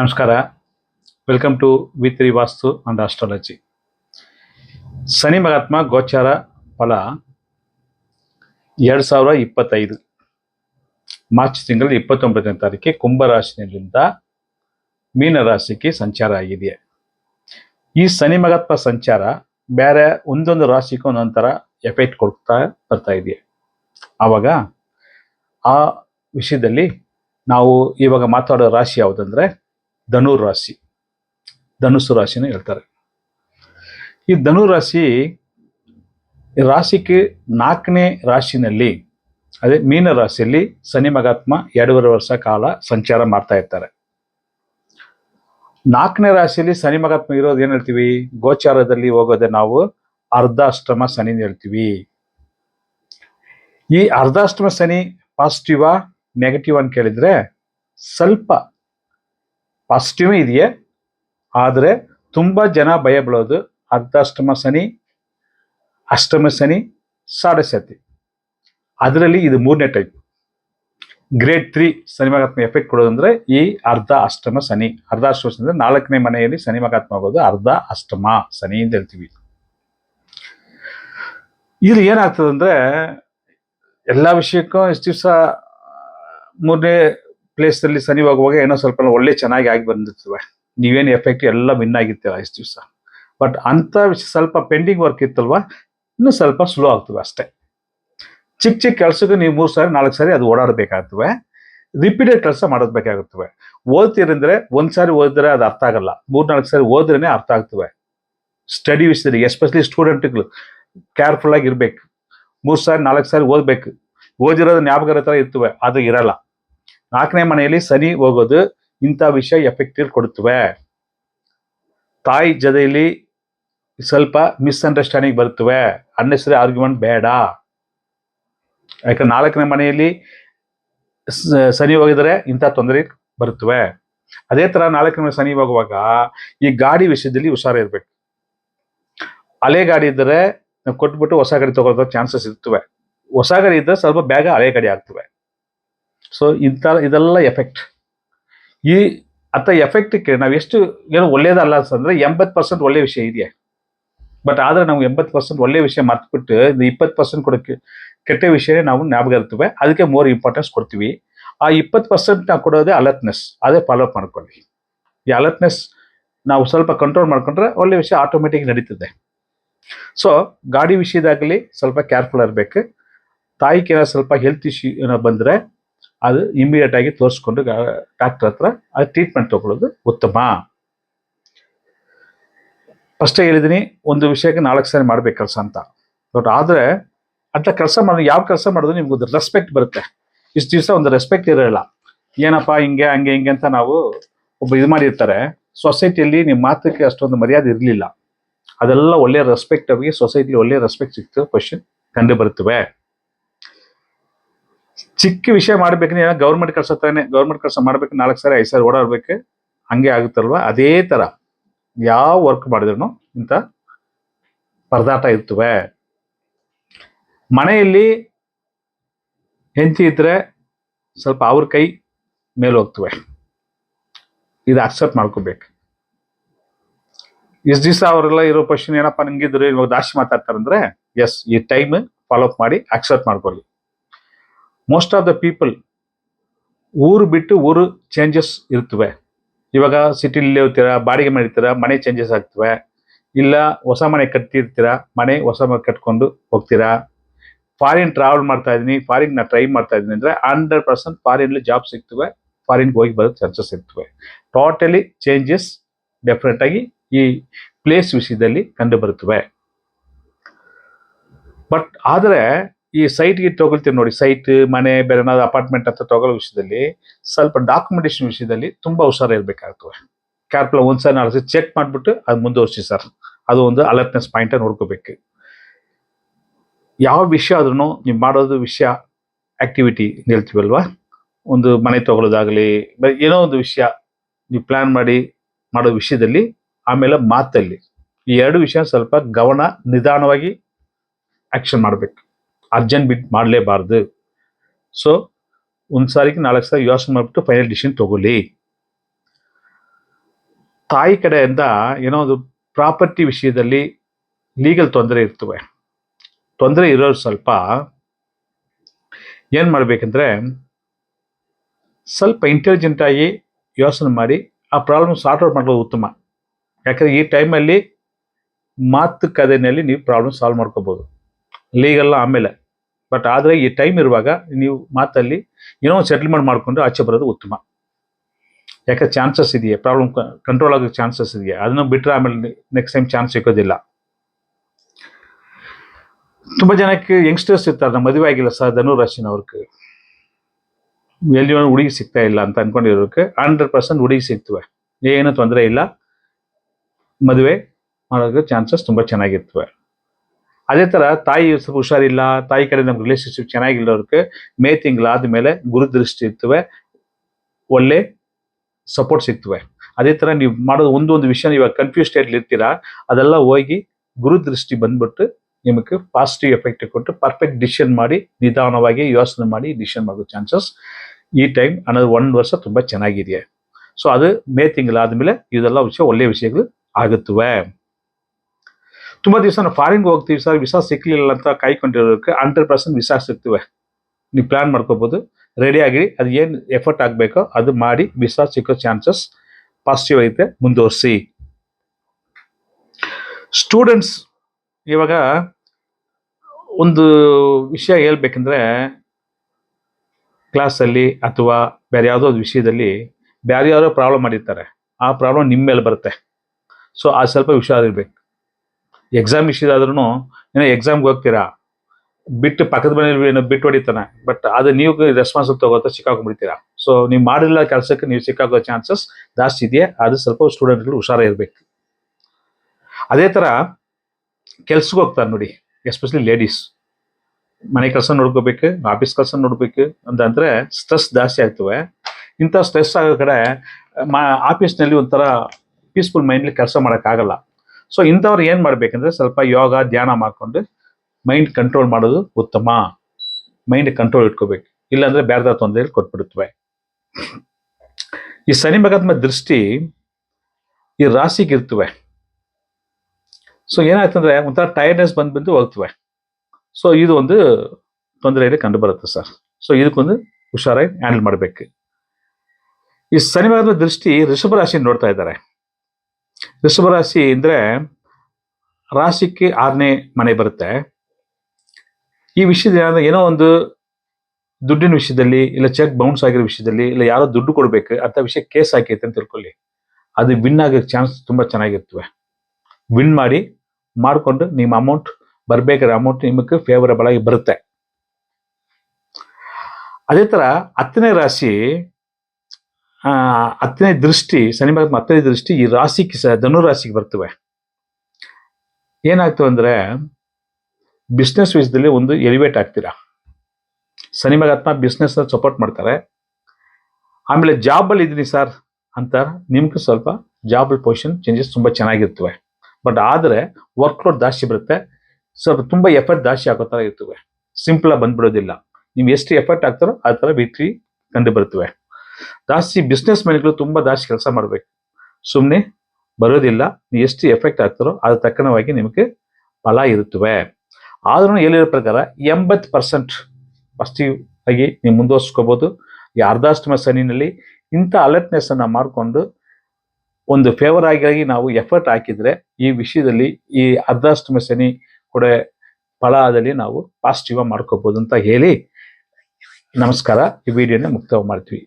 ನಮಸ್ಕಾರ. Welcome to V three Vastu and astrology Shani Mahatma ಗೋಚಾರ ಫಲ ಎರಡು ಸಾವಿರ ಇಪ್ಪತ್ತೈದು. ಮಾರ್ಚ್ ತಿಂಗಳ ಇಪ್ಪತ್ತೊಂಬತ್ತನೇ ತಾರೀಕಿಗೆ ಕುಂಭರಾಶಿನಿಂದ ಮೀನರಾಶಿಗೆ ಸಂಚಾರ ಆಗಿದೆ. ಈ ಶನಿ ಮಹಾತ್ಮ ಸಂಚಾರ ಬೇರೆ ಒಂದೊಂದು ರಾಶಿಗೂ ಒಂದೊಂದು ಎಫೆಕ್ಟ್ ಕೊಡ್ತಾ ಬರ್ತಾ ಇದೆ. ಆವಾಗ ಆ ವಿಷಯದಲ್ಲಿ ನಾವು ಇವಾಗ ಮಾತಾಡೋ ರಾಶಿ ಯಾವುದಂದ್ರೆ ಧನುರ್ ರಾಶಿ. ಧನುಸ್ಸು ರಾಶಿನ ಹೇಳ್ತಾರೆ. ಈ ಧನು ರಾಶಿ ರಾಶಿಗೆ ನಾಲ್ಕನೇ ರಾಶಿನಲ್ಲಿ, ಅದೇ ಮೀನ ರಾಶಿಯಲ್ಲಿ ಶನಿ ಮಗಾತ್ಮ ಎರಡೂವರೆ ವರ್ಷ ಕಾಲ ಸಂಚಾರ ಮಾಡ್ತಾ ಇರ್ತಾರೆ. ನಾಲ್ಕನೇ ರಾಶಿಯಲ್ಲಿ ಶನಿ ಮಗಾತ್ಮ ಇರೋದು ಏನ್ ಹೇಳ್ತೀವಿ? ಗೋಚಾರದಲ್ಲಿ ಹೋಗೋದೆ ನಾವು ಅರ್ಧಾಷ್ಟಮ ಶನಿ ಹೇಳ್ತೀವಿ. ಈ ಅರ್ಧಾಷ್ಟಮ ಶನಿ ಪಾಸಿಟಿವಾ ನೆಗೆಟಿವ್ ಅಂತ ಕೇಳಿದ್ರೆ ಸ್ವಲ್ಪ ಪಾಸಿಟಿವ್ ಇದೆಯೇ? ಆದರೆ ತುಂಬ ಜನ ಭಯ ಬೀಳೋದು ಅರ್ಧಾಷ್ಟಮ ಶನಿ, ಅಷ್ಟಮ ಶನಿ ಸಾಡಸತಿ ಅದರಲ್ಲಿ ಇದು ಮೂರನೇ type grade three Shani effect effect ಕೊಡೋದಂದ್ರೆ ಈ ಅರ್ಧ ಅಷ್ಟಮ ಶನಿ. ಅರ್ಧ ಅಷ್ಟಮ ಶನಿ ನಾಲ್ಕನೇ ಮನೆಯಲ್ಲಿ ಶನಿ ಆಗೋದು ಅರ್ಧ ಅಷ್ಟಮ ಶನಿ ಅಂತ ಹೇಳ್ತೀವಿ. ಇದು ಏನಾಗ್ತದೆ ಅಂದ್ರೆ ಎಲ್ಲ ವಿಷಯಕ್ಕೂ ಎಷ್ಟು ದಿವಸ, ಮೂರನೇ ಪ್ಲೇಸ್ ಅಲ್ಲಿ ಶನಿ ಹೋಗುವಾಗ ಏನೋ ಸ್ವಲ್ಪ ಒಳ್ಳೆ ಚೆನ್ನಾಗಿ ಆಗಿ ಬಂದಿರ್ತವೆ. ನೀವೇನು ಎಫೆಕ್ಟ್ ಎಲ್ಲ ವಿನ್ ಆಗಿರ್ತೀರ ಇಷ್ಟು ದಿವಸ. ಬಟ್ ವಿಷಯ ಸ್ವಲ್ಪ ಪೆಂಡಿಂಗ್ ವರ್ಕ್ ಇತ್ತಲ್ವಾ, ಇನ್ನು ಸ್ವಲ್ಪ ಸ್ಲೋ ಆಗ್ತವೆ ಅಷ್ಟೇ. ಚಿಕ್ಕ ಚಿಕ್ಕ ಕೆಲಸಕ್ಕೆ ನೀವು ಮೂರು ಸಾರಿ, ನಾಲ್ಕು ಸಾರಿ ಅದು ಓಡಾಡಬೇಕಾಗ್ತವೆ. ರಿಪೀಟೆಡ್ ಕೆಲಸ ಮಾಡಬೇಕಾಗುತ್ತವೆ ಬೇಕಾಗುತ್ತವೆ ಓದ್ತೀರಂದ್ರೆ ಒಂದ್ ಸಾರಿ ಓದಿದ್ರೆ ಅದು ಅರ್ಥ ಆಗಲ್ಲ. ಮೂರ್ನಾಲ್ಕು ಸಾರಿ ಓದ್ರೇನೆ ಅರ್ಥ ಆಗ್ತವೆ. ಸ್ಟಡಿ ವಿಷಯದಲ್ಲಿ ಎಸ್ಪೆಷಲಿ ಸ್ಟೂಡೆಂಟ್ಗಳು ಕೇರ್ಫುಲ್ ಆಗಿ ಇರ್ಬೇಕು. ಮೂರು ಸಾರಿ, ನಾಲ್ಕು ಸಾರಿ ಓದ್ಬೇಕು. ಓದಿರೋದು ಜ್ಞಾಪಕರ ಥರ ಇರ್ತವೆ, ಅದು ಇರಲ್ಲ. ನಾಲ್ಕನೇ ಮನೆಯಲ್ಲಿ ಸನಿ ಹೋಗೋದು ಇಂಥ ವಿಷಯ ಎಫೆಕ್ಟಿವ್ ಕೊಡುತ್ತವೆ. ತಾಯಿ ಜೊತೆಯಲ್ಲಿ ಸ್ವಲ್ಪ ಮಿಸ್ಅಂಡರ್ಸ್ಟ್ಯಾಂಡಿಂಗ್ ಬರುತ್ತವೆ. ಅನ್ನೆಸರಿ ಆರ್ಗ್ಯುಮೆಂಟ್ ಬೇಡ. ಯಾಕಂದ್ರೆ ನಾಲ್ಕನೇ ಮನೆಯಲ್ಲಿ ಸನಿ ಹೋಗಿದರೆ ಇಂಥ ತೊಂದರೆ ಬರುತ್ತವೆ. ಅದೇ ತರ ನಾಲ್ಕನೇ ಮನೆ ಶನಿ ಹೋಗುವಾಗ ಈ ಗಾಡಿ ವಿಷಯದಲ್ಲಿ ಹುಷಾರ ಇರ್ಬೇಕು. ಹಳೆ ಗಾಡಿ ಇದ್ದರೆ ಕೊಟ್ಬಿಟ್ಟು ಹೊಸ ಗಾಡಿ ತಗೊಳ್ಳೋ ಚಾನ್ಸಸ್ ಇರ್ತವೆ. ಹೊಸ ಗಾಡಿ ಇದ್ದರೆ ಸ್ವಲ್ಪ ಬೇಗ ಹಳೆ ಗಾಡಿ ಆಗ್ತವೆ. ಸೊ ಇಂಥ ಇದೆಲ್ಲ ಎಫೆಕ್ಟ್ ಈ ಅತ್ತ ಎಫೆಕ್ಟ್ಗೆ ನಾವು ಎಷ್ಟು ಏನು ಒಳ್ಳೇದಲ್ಲ ಅಂತಂದರೆ ಎಂಬತ್ತು ಪರ್ಸೆಂಟ್ ಒಳ್ಳೆಯ ವಿಷಯ ಇದೆಯಾ? ಬಟ್ ಆದರೆ ನಾವು ಎಂಬತ್ತು ಪರ್ಸೆಂಟ್ ಒಳ್ಳೆಯ ವಿಷಯ ಮರ್ತ್ಬಿಟ್ಟು ಇದು ಇಪ್ಪತ್ತು ಪರ್ಸೆಂಟ್ ಕೊಡೋಕ್ಕೆ ಕೆಟ್ಟ ವಿಷಯನೇ ನಾವು ಜ್ಞಾಪಕ ಇರ್ತೇವೆ. ಅದಕ್ಕೆ ಮೋರ್ ಇಂಪಾರ್ಟೆನ್ಸ್ ಕೊಡ್ತೀವಿ. ಆ ಇಪ್ಪತ್ತು ಪರ್ಸೆಂಟ್ ನಾವು ಕೊಡೋದೇ ಅಲರ್ಟ್ನೆಸ್ ಅದೇ ಫಾಲೋ ಅಪ್ ಮಾಡ್ಕೊಳ್ಳಿ. ಈ ಅಲರ್ಟ್ನೆಸ್ ನಾವು ಸ್ವಲ್ಪ ಕಂಟ್ರೋಲ್ ಮಾಡ್ಕೊಂಡ್ರೆ ಒಳ್ಳೆಯ ವಿಷಯ ಆಟೋಮೆಟಿಕ್ ನಡೀತದೆ. ಸೊ ಗಾಡಿ ವಿಷಯದಾಗಲಿ ಸ್ವಲ್ಪ ಕೇರ್ಫುಲ್ ಇರಬೇಕು. ತಾಯಿಗೆ ಸ್ವಲ್ಪ ಹೆಲ್ತ್ ಇಶ್ಯೂ ಏನೋ ಬಂದರೆ ಅದು ಇಮಿಡಿಯೇಟ್ ಆಗಿ ತೋರಿಸ್ಕೊಂಡು ಡಾಕ್ಟರ್ ಹತ್ರ ಅದು ಟ್ರೀಟ್ಮೆಂಟ್ ತಗೊಳ್ಳೋದು ಉತ್ತಮ. ಫಸ್ಟೇ ಹೇಳಿದ್ದೀನಿ ಒಂದು ವಿಷಯಕ್ಕೆ ನಾಲ್ಕು ಸಾರಿ ಮಾಡ್ಬೇಕು ಕೆಲಸ ಅಂತ. ಬಟ್ ಆದರೆ, ಅಂತ ಕೆಲಸ ಮಾಡಿ, ಯಾವ ಕೆಲಸ ಮಾಡಿದ್ರು ನಿಮ್ಗೆ ಒಂದು ರೆಸ್ಪೆಕ್ಟ್ ಬರುತ್ತೆ. ಇಷ್ಟು ದಿವಸ ಒಂದು ರೆಸ್ಪೆಕ್ಟ್ ಇರೋಲ್ಲ. ಏನಪ್ಪ ಹಿಂಗೆ, ಹಂಗೆ, ಹಿಂಗೆ ಅಂತ ನಾವು ಒಬ್ಬ ಇದು ಮಾಡಿರ್ತಾರೆ. ಸೊಸೈಟಿಯಲ್ಲಿ ನಿಮ್ಮ ಮಾತಕ್ಕೆ ಅಷ್ಟೊಂದು ಮರ್ಯಾದೆ ಇರಲಿಲ್ಲ. ಅದೆಲ್ಲ ಒಳ್ಳೆಯ ರೆಸ್ಪೆಕ್ಟ್ ಅವರಿಗೆ ಸೊಸೈಟಿಲಿ ಒಳ್ಳೆ ರೆಸ್ಪೆಕ್ಟ್ ಸಿಗ್ತದೆ ಕ್ವಶನ್ ಕಂಡು ಬರುತ್ತವೆ. ಚಿಕ್ಕ ವಿಷಯ ಮಾಡ್ಬೇಕು ಏನೋ ಗೌರ್ಮೆಂಟ್ ಕೆಲಸ ತಾನೆ ಗೌರ್ಮೆಂಟ್ ಕೆಲಸ ಮಾಡ್ಬೇಕು, ನಾಲ್ಕು ಸಾರಿ, ಐದು ಸಾರಿ ಓಡಾಡ್ಬೇಕು, ಹಂಗೆ ಆಗುತ್ತಲ್ವಾ? ಅದೇ ತರ ಯಾವ ವರ್ಕ್ ಮಾಡಿದ್ರು ಇಂಥ ಪರದಾಟ ಇರ್ತವೆ. ಮನೆಯಲ್ಲಿ ಹೆಂಡತಿ ಇದ್ರೆ ಸ್ವಲ್ಪ ಅವ್ರ ಕೈ ಮೇಲೆ ಹೋಗ್ತವೆ. ಇದು ಅಕ್ಸೆಪ್ಟ್ ಮಾಡ್ಕೋಬೇಕು. ಇಷ್ಟು ದಿವಸ ಅವರೆಲ್ಲ ಇರೋ ಕ್ವಶನ್ ಏನಪ್ಪ ನಿಮ್ಗಿದ್ರು ಇವಾಗ ದಾಶಿ ಮಾತಾಡ್ತಾರಂದ್ರೆ ಎಸ್ ಈ ಟೈಮ್ ಫಾಲೋ ಅಪ್ ಮಾಡಿ ಅಕ್ಸೆಪ್ಟ್ ಮಾಡ್ಕೊಳ್ಳಿ. ಮೋಸ್ಟ್ ಆಫ್ ದ ಪೀಪಲ್ ಊರು ಬಿಟ್ಟು ಊರು ಚೇಂಜಸ್ ಇರ್ತವೆ. ಇವಾಗ ಸಿಟಿಲಿ ಇರ್ತೀರಾ, ಬಾಡಿಗೆ ಮಾಡಿರ್ತೀರಾ ಮನೆ ಚೇಂಜಸ್ ಆಗ್ತವೆ. ಇಲ್ಲ ಹೊಸ ಮನೆ ಕಟ್ತಿರ್ತೀರಾ, ಮನೆ ಹೊಸ ಮನೆ ಕಟ್ಕೊಂಡು ಹೋಗ್ತೀರಾ? ಫಾರಿನ್ ಟ್ರಾವೆಲ್ ಮಾಡ್ತಾ ಇದ್ದೀನಿ ಫಾರಿನ್ ನಾ ಟ್ರೈ ಮಾಡ್ತಾ ಇದೀನಿ ಅಂದ್ರೆ ಹಂಡ್ರೆಡ್ ಪರ್ಸೆಂಟ್ ಫಾರಿನ್ ಜಾಬ್ ಸಿಗ್ತವೆ ಫಾರಿನ್ಗೆ ಹೋಗಿ ಬರೋ ಚಾನ್ಸಸ್ ಇರ್ತವೆ. ಟೋಟಲಿ ಚೇಂಜಸ್ ಡೆಫಿನೆಟ್ ಆಗಿ ಈ ಪ್ಲೇಸ್ ವಿಷಯದಲ್ಲಿ ಕಂಡು ಬರುತ್ತವೆ. ಬಟ್ ಆದರೆ ಈ ಸೈಟ್ಗೆ ತಗೊಳ್ತೀವಿ ನೋಡಿ ಸೈಟ್ ಮನೆ, ಬೇರೆ ಏನಾದ್ರು ಅಪಾರ್ಟ್ಮೆಂಟ್ ಅಂತ ತಗೊಳ್ಳೋ ವಿಷಯದಲ್ಲಿ ಸ್ವಲ್ಪ ಡಾಕ್ಯುಮೆಂಟೇಶನ್ ವಿಷಯದಲ್ಲಿ ತುಂಬಾ ಹುಷಾರ ಇರಬೇಕಾಗ್ತವೆ ಕ್ಯಾಪ್ಲ ಒಂದ್ಸಲ ನಾಲ್ಕು ಚೆಕ್ ಮಾಡ್ಬಿಟ್ಟು ಅದು ಮುಂದುವರ್ಸಿ ಸರ್ ಅದು ಒಂದು ಅಲರ್ಟ್ನೆಸ್ ಪಾಯಿಂಟ್ ನೋಡ್ಕೋಬೇಕು ಯಾವ ವಿಷಯ ಆದ್ರೂ ನೀವು ಮಾಡೋದು ವಿಷಯ ಆಕ್ಟಿವಿಟಿ ಹೇಳ್ತೀವಲ್ವಾ ಒಂದು ಮನೆ ತಗೊಳ್ಳೋದಾಗಲಿ ಏನೋ ಒಂದು ವಿಷಯ ನೀವು ಪ್ಲಾನ್ ಮಾಡಿ ಮಾಡೋ ವಿಷಯದಲ್ಲಿ, ಆಮೇಲೆ ಮಾತಲ್ಲಿ ಈ ಎರಡು ವಿಷಯ ಸ್ವಲ್ಪ ಗಮನ ನಿಧಾನವಾಗಿ ಆಕ್ಷನ್ ಮಾಡಬೇಕು. ಅರ್ಜೆಂಟ್ ಬಿಟ್ ಮಾಡಲೇಬಾರ್ದು. ಸೊ ಒಂದು ಸಾರಿಗೆ ನಾಲ್ಕು ಸಾರಿ ಯೋಚನೆ ಮಾಡಿಬಿಟ್ಟು ಫೈನಲ್ ಡಿಸಿಷನ್ ತಗೊಳ್ಳಿ. ತಾಯಿ ಕಡೆಯಿಂದ ಏನೋ ಒಂದು ಪ್ರಾಪರ್ಟಿ ವಿಷಯದಲ್ಲಿ ಲೀಗಲ್ ತೊಂದರೆ ಇರ್ತವೆ. ತೊಂದರೆ ಇರೋರು ಸ್ವಲ್ಪ ಏನು ಮಾಡಬೇಕಂದ್ರೆ ಸ್ವಲ್ಪ ಇಂಟೆಲಿಜೆಂಟ್ ಆಗಿ ಯೋಚನೆ ಮಾಡಿ ಆ ಪ್ರಾಬ್ಲಮ್ ಸಾರ್ಟ್ ಔಟ್ ಮಾಡೋದು ಉತ್ತಮ. ಯಾಕಂದರೆ ಈ ಟೈಮಲ್ಲಿ ಮಾತು ಕದೆಯಲ್ಲಿ ನೀವು ಪ್ರಾಬ್ಲಮ್ ಸಾಲ್ವ್ ಮಾಡ್ಕೋಬೋದು. ಲೀಗಲ್ಲ ಆಮೇಲೆ. ಬಟ್ ಆದರೆ ಈ ಟೈಮ್ ಇರುವಾಗ ನೀವು ಮಾತಲ್ಲಿ ಏನೋ ಸೆಟಲ್ಮೆಂಟ್ ಮಾಡಿಕೊಂಡು ಆಚೆ ಬರೋದು ಉತ್ತಮ. ಯಾಕೆ ಚಾನ್ಸಸ್ ಇದೆಯಾ? ಪ್ರಾಬ್ಲಮ್ ಕಂಟ್ರೋಲ್ ಆಗೋ ಚಾನ್ಸಸ್ ಇದೆಯಾ? ಅದನ್ನು ಬಿಟ್ಟರೆ ಆಮೇಲೆ ನೆಕ್ಸ್ಟ್ ಟೈಮ್ ಚಾನ್ಸ್ ಸಿಗೋದಿಲ್ಲ. ತುಂಬ ಜನಕ್ಕೆ ಯಂಗ್ಸ್ಟರ್ಸ್ ಇರ್ತಾರೆ ನಮ್ಮ ಮದುವೆ ಆಗಿಲ್ಲ ಸರ್ ಧನುರಾಶಿನವ್ರಿಗೆ ಎಲ್ಲಿ ಒಂದು ಹುಡುಗಿ ಸಿಗ್ತಾ ಇಲ್ಲ ಅಂತ ಅನ್ಕೊಂಡಿರೋಕೆ ಹಂಡ್ರೆಡ್ ಪರ್ಸೆಂಟ್ ಹುಡುಗಿ ಸಿಗ್ತವೆ. ಏನೂ ತೊಂದರೆ ಇಲ್ಲ. ಮದುವೆ ಮಾಡೋಕ್ಕೆ ಚಾನ್ಸಸ್ ತುಂಬ ಚೆನ್ನಾಗಿರ್ತವೆ. ಅದೇ ಥರ ತಾಯಿ ಸ್ವಲ್ಪ ಹುಷಾರಿಲ್ಲ, ತಾಯಿ ಕಡೆ ನಮ್ಗೆ ರಿಲೇಶನ್ಶಿಪ್ ಚೆನ್ನಾಗಿಲ್ಲವ್ರಿಗೆ ಮೇ ತಿಂಗಳಾದ ಮೇಲೆ ಗುರುದೃಷ್ಟಿ ಇರ್ತವೆ, ಒಳ್ಳೆ ಸಪೋರ್ಟ್ ಸಿಗ್ತವೆ. ಅದೇ ಥರ ನೀವು ಮಾಡೋದು ಒಂದೊಂದು ಒಂದು ವಿಷಯ ಇವಾಗ ಕನ್ಫ್ಯೂಸ್ ಸ್ಟೇಟ್ಲಿ ಇರ್ತೀರಾ, ಅದೆಲ್ಲ ಹೋಗಿ ಗುರುದೃಷ್ಟಿ ಬಂದ್ಬಿಟ್ಟು ನಿಮಗೆ ಪಾಸಿಟಿವ್ ಎಫೆಕ್ಟ್ ಕೊಟ್ಟು ಪರ್ಫೆಕ್ಟ್ ಡಿಸಿಷನ್ ಮಾಡಿ, ನಿಧಾನವಾಗಿ ಯೋಚನೆ ಮಾಡಿ ಡಿಸಿಷನ್ ಮಾಡೋ ಚಾನ್ಸಸ್ ಈ ಟೈಮ್ ಅನ್ನೋದು ಒಂದು ವರ್ಷ ತುಂಬ ಚೆನ್ನಾಗಿದೆ ಸೊ ಅದು ಮೇ ಆದಮೇಲೆ ಇದೆಲ್ಲ ವಿಷಯ ಒಳ್ಳೆಯ ವಿಷಯಗಳು ಆಗುತ್ತವೆ. ತುಂಬ ದಿವಸ ನಾವು ಫಾರಿನ್ಗೆ ಹೋಗ್ತೀವಿ, ಸರ್ ವಿಸಾ ಸಿಕ್ಕಲಿಲ್ಲ ಅಂತ ಕಾಯ್ಕೊಂಡಿರೋದಕ್ಕೆ ಹಂಡ್ರೆಡ್ ಪರ್ಸೆಂಟ್ ವಿಸಾ ಸಿಗ್ತವೆ. ನೀವು ಪ್ಲ್ಯಾನ್ ಮಾಡ್ಕೋಬೋದು ರೆಡಿ ಆಗಿರಿ, ಅದು ಏನು ಎಫರ್ಟ್ ಆಗಬೇಕೋ ಅದು ಮಾಡಿ ವಿಸಾ ಸಿಕ್ಕೋ ಚಾನ್ಸಸ್ ಪಾಸಿಟಿವ್ ಐತೆ, ಮುಂದುವರಿಸಿ. ಸ್ಟೂಡೆಂಟ್ಸ್ ಇವಾಗ ಒಂದು ವಿಷಯ ಹೇಳ್ಬೇಕಂದ್ರೆ ಕ್ಲಾಸಲ್ಲಿ ಅಥವಾ ಬೇರೆ ಯಾವುದೋ ಒಂದು ವಿಷಯದಲ್ಲಿ ಬೇರೆ ಯಾರೋ ಪ್ರಾಬ್ಲಮ್ ಮಾಡಿರ್ತಾರೆ, ಆ ಪ್ರಾಬ್ಲಮ್ ನಿಮ್ಮ ಮೇಲೆ ಬರುತ್ತೆ. ಸೊ ಆ ಸ್ವಲ್ಪ ಹುಷಾರಿರ್ಬೇಕು. ಎಕ್ಸಾಮ್ ವಿಷಯದಾದ್ರೂ ಏನೋ ಎಕ್ಸಾಮ್ಗೆ ಹೋಗ್ತೀರಾ? ಬಿಟ್ಟು ಪಕ್ಕದ ಮನೇಲಿ ಏನೋ ಬಿಟ್ಟು ಹೊಡಿತಾನೆ. ಬಟ್ ಅದು ನೀವು ರೆಸ್ಪಾನ್ಸಿಬಲ್ ತಗೋತ ಸಿಕ್ಕಾಕೊಂಡ್ಬಿಡ್ತೀರಾ ಸೊ ನೀವು ಮಾಡಿಲ್ಲ ಕೆಲಸಕ್ಕೆ ನೀವು ಸಿಕ್ಕಾಕೋ ಚಾನ್ಸಸ್ ಜಾಸ್ತಿ ಇದೆಯಾ? ಅದು ಸ್ವಲ್ಪ ಸ್ಟೂಡೆಂಟ್ಗಳು ಹುಷಾರ ಇರಬೇಕು. ಅದೇ ಥರ ಕೆಲ್ಸಕ್ಕೆ ಹೋಗ್ತಾರೆ ನೋಡಿ ಎಸ್ಪೆಷಲಿ ಲೇಡೀಸ್ ಮನೆ ಕೆಲಸ ನೋಡ್ಕೋಬೇಕು ಆಫೀಸ್ ಕೆಲಸ ನೋಡ್ಬೇಕು ಅಂತ ಅಂದ್ರೆ ಸ್ಟ್ರೆಸ್ ಜಾಸ್ತಿ ಆಗ್ತವೆ. ಇಂಥ ಸ್ಟ್ರೆಸ್ ಆಗೋ ಕಡೆ, ಮಾ ಆಫೀಸ್ನಲ್ಲಿ ಒಂಥರ ಪೀಸ್ಫುಲ್ ಮೈಂಡ್ಲಿ ಕೆಲಸ ಮಾಡೋಕ್ಕಾಗಲ್ಲ. ಸೊ ಇಂಥವ್ರು ಏನು ಮಾಡ್ಬೇಕಂದ್ರೆ ಸ್ವಲ್ಪ ಯೋಗ, ಧ್ಯಾನ ಮಾಡಿಕೊಂಡು ಮೈಂಡ್ ಕಂಟ್ರೋಲ್ ಮಾಡೋದು ಉತ್ತಮ. ಮೈಂಡ್ ಕಂಟ್ರೋಲ್ ಇಟ್ಕೋಬೇಕು. ಇಲ್ಲಾಂದ್ರೆ ಬೇರೆದ ತೊಂದರೆ ಕೊಟ್ಬಿಡುತ್ತವೆ. ಈ ಶನಿ ಮಗತ್ಮ ದೃಷ್ಟಿ ಈ ರಾಶಿಗೆ ಇರ್ತವೆ. ಸೊ ಏನಾಯ್ತಂದ್ರೆ ಒಂಥರ ಟೈರ್ಡ್ನೆಸ್ ಬಂದು ಬಂದು ಹೋಗ್ತವೆ. ಸೊ ಇದು ಒಂದು ತೊಂದರೆಯಲ್ಲಿ ಕಂಡು ಬರುತ್ತೆ ಸರ್. ಸೊ ಇದಕ್ಕೊಂದು ಹುಷಾರಾಗಿ ಹ್ಯಾಂಡಲ್ ಮಾಡಬೇಕು. ಈ ಶನಿವಾರದ ದೃಷ್ಟಿ ಋಷಭ ರಾಶಿ ನೋಡ್ತಾ ಇದ್ದಾರೆ. ರಾಶಿ ಅಂದ್ರೆ ರಾಶಿಕ್ಕೆ ಆರನೇ ಮನೆ ಬರುತ್ತೆ. ಈ ವಿಷಯದ ಏನೋ ಒಂದು ದುಡ್ಡಿನ ವಿಷಯದಲ್ಲಿ ಇಲ್ಲ ಚೆಕ್ ಬೌನ್ಸ್ ಆಗಿರೋ ವಿಷಯದಲ್ಲಿ ಇಲ್ಲ ಯಾರೋ ದುಡ್ಡು ಕೊಡ್ಬೇಕು ಅಂತ ವಿಷಯ ಕೇಸ್ ಹಾಕೈತೆ ಅಂತ ತಿಳ್ಕೊಳ್ಳಿ. ಅದು ವಿನ್ ಆಗೋ ಚಾನ್ಸ್ ತುಂಬಾ ಚೆನ್ನಾಗಿರ್ತವೆ. ವಿನ್ ಮಾಡಿ ಮಾಡಿಕೊಂಡು ನಿಮ್ಮ ಅಮೌಂಟ್, ಬರ್ಬೇಕಾದ್ರೆ ಅಮೌಂಟ್ ನಿಮಗೆ ಫೇವರಬಲ್ ಆಗಿ ಬರುತ್ತೆ. ಅದೇ ತರ ಹತ್ತನೇ ರಾಶಿ ಹತ್ತನೇ ದೃಷ್ಟಿ, ಶನಿ ಮಹಾತ್ಮ ಹತ್ತನೇ ದೃಷ್ಟಿ ಈ ರಾಶಿಗೆ ಸಹ ಧನು ರಾಶಿಗೆ ಬರ್ತವೆ. ಏನಾಗ್ತವೆ ಅಂದರೆ ಬಿಸ್ನೆಸ್ ವಿಷಯದಲ್ಲಿ ಒಂದು ಎಲಿವೇಟ್ ಆಗ್ತೀರಾ? ಶನಿ ಮಹಾತ್ಮ ಬಿಸ್ನೆಸ್ ಸಪೋರ್ಟ್ ಮಾಡ್ತಾರೆ. ಆಮೇಲೆ ಜಾಬಲ್ಲಿ ಇದ್ದೀನಿ ಸರ್ ಅಂತ ನಿಮ್ಗೆ ಸ್ವಲ್ಪ ಜಾಬ್ ಪೊಸಿಷನ್ ಚೇಂಜಸ್ ತುಂಬ ಚೆನ್ನಾಗಿರ್ತವೆ. ಬಟ್ ಆದರೆ ವರ್ಕ್ಲೋಡ್ ಜಾಸ್ತಿ ಬರುತ್ತೆ. ಸ್ವಲ್ಪ ತುಂಬ ಎಫರ್ಟ್ ಜಾಸ್ತಿ ಆಗೋ ಥರ ಇರ್ತವೆ. ಸಿಂಪಲಾಗಿ ಬಂದ್ಬಿಡೋದಿಲ್ಲ. ನೀವು ಎಷ್ಟು ಎಫರ್ಟ್ ಆಗ್ತಾರೋ, ಆ ಥರ ವಿಕ್ಟ್ರಿ ಕಂಡು ಬರ್ತವೆ. ಜಾಸ್ತಿ ಬಿಸ್ನೆಸ್ ಮ್ಯಾನ್ಗಳು ತುಂಬ ಜಾಸ್ತಿ ಕೆಲಸ ಮಾಡಬೇಕು. ಸುಮ್ಮನೆ ಬರೋದಿಲ್ಲ ಎಷ್ಟು ಎಫೆಕ್ಟ್ ಆಗ್ತಾರೋ ಅದ್ರ ತಕ್ಕನವಾಗಿ ನಿಮಗೆ ಫಲ ಇರುತ್ತವೆ. ಆದ್ರೂ ಹೇಳಿರೋ ಪ್ರಕಾರ ಎಂಬತ್ತು ಪರ್ಸೆಂಟ್ ಪಾಸಿಟಿವ್ ಆಗಿ ನೀವು ಮುಂದುವರ್ಸ್ಕೋಬೋದು. ಈ ಅರ್ಧಾಷ್ಟಮ ಸನಿನಲ್ಲಿ ಇಂಥ ಅಲರ್ಟ್ನೆಸ್ ಅನ್ನ ಮಾಡಿಕೊಂಡು ಒಂದು ಫೇವರ್ ಆಗಿ ನಾವು ಎಫರ್ಟ್ ಹಾಕಿದ್ರೆ ಈ ವಿಷಯದಲ್ಲಿ ಈ ಅರ್ಧಾಷ್ಟಮ ಶನಿ ಕೂಡ ಫಲದಲ್ಲಿ ನಾವು ಪಾಸಿಟಿವ್ ಮಾಡ್ಕೋಬಹುದು ಅಂತ ಹೇಳಿ ನಮಸ್ಕಾರ. ಈ ವಿಡಿಯೋನ ಮುಕ್ತವಾಗಿ ಮಾಡ್ತೀವಿ.